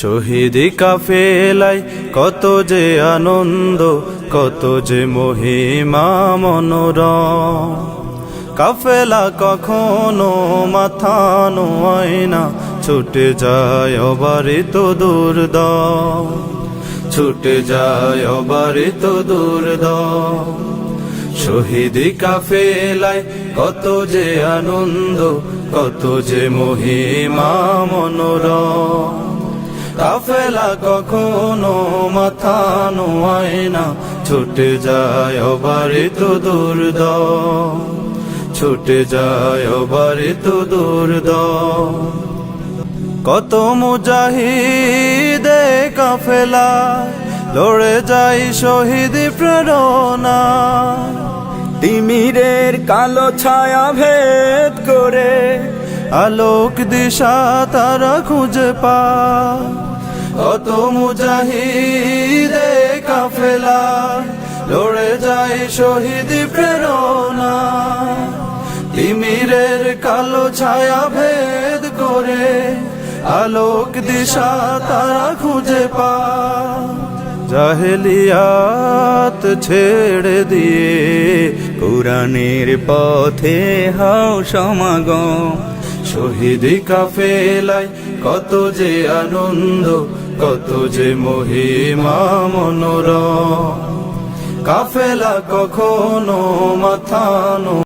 শহীদি কাফেলাই কত যে আনন্দ, কত যে মহিমা মনোরম। কাফেলা কখনো মাথা নোয় না, ছুটে যায় অবারিত দুর্দম। ছুটে যায় অবারিত দুর্দম। শহীদি কাফেলায় কত যে আনন্দ, কত যে মহিমা মনোরম। কাফেলা কখনো মাথা নোয় না। ছুটে যায় অবারিত দুর্দম। ছুটে যায় অবারিত দুর্দম। কত মুজাহিদে কাফেলা লড়ে যাই শহীদ প্রেরণা তিমিরের কালো ছায়া ভেদ করে আলোক দিশা তারা খুঁজে পা কত মুজাহিদে কাফেলা, লড়ে যায় শহীদ প্রেরণা। তিমিরের কালো ছায়া ভেদ করে আলোক দিশা তারা খুঁজে পা জাহেলিয়াত ছেড়ে দিয়ে কোরআনের পথে হাও সমাগম। শহীদি কাফেলায় কত যে আনন্দ কত যে মহিমা মনোর কাফেলা কখনো মাথানো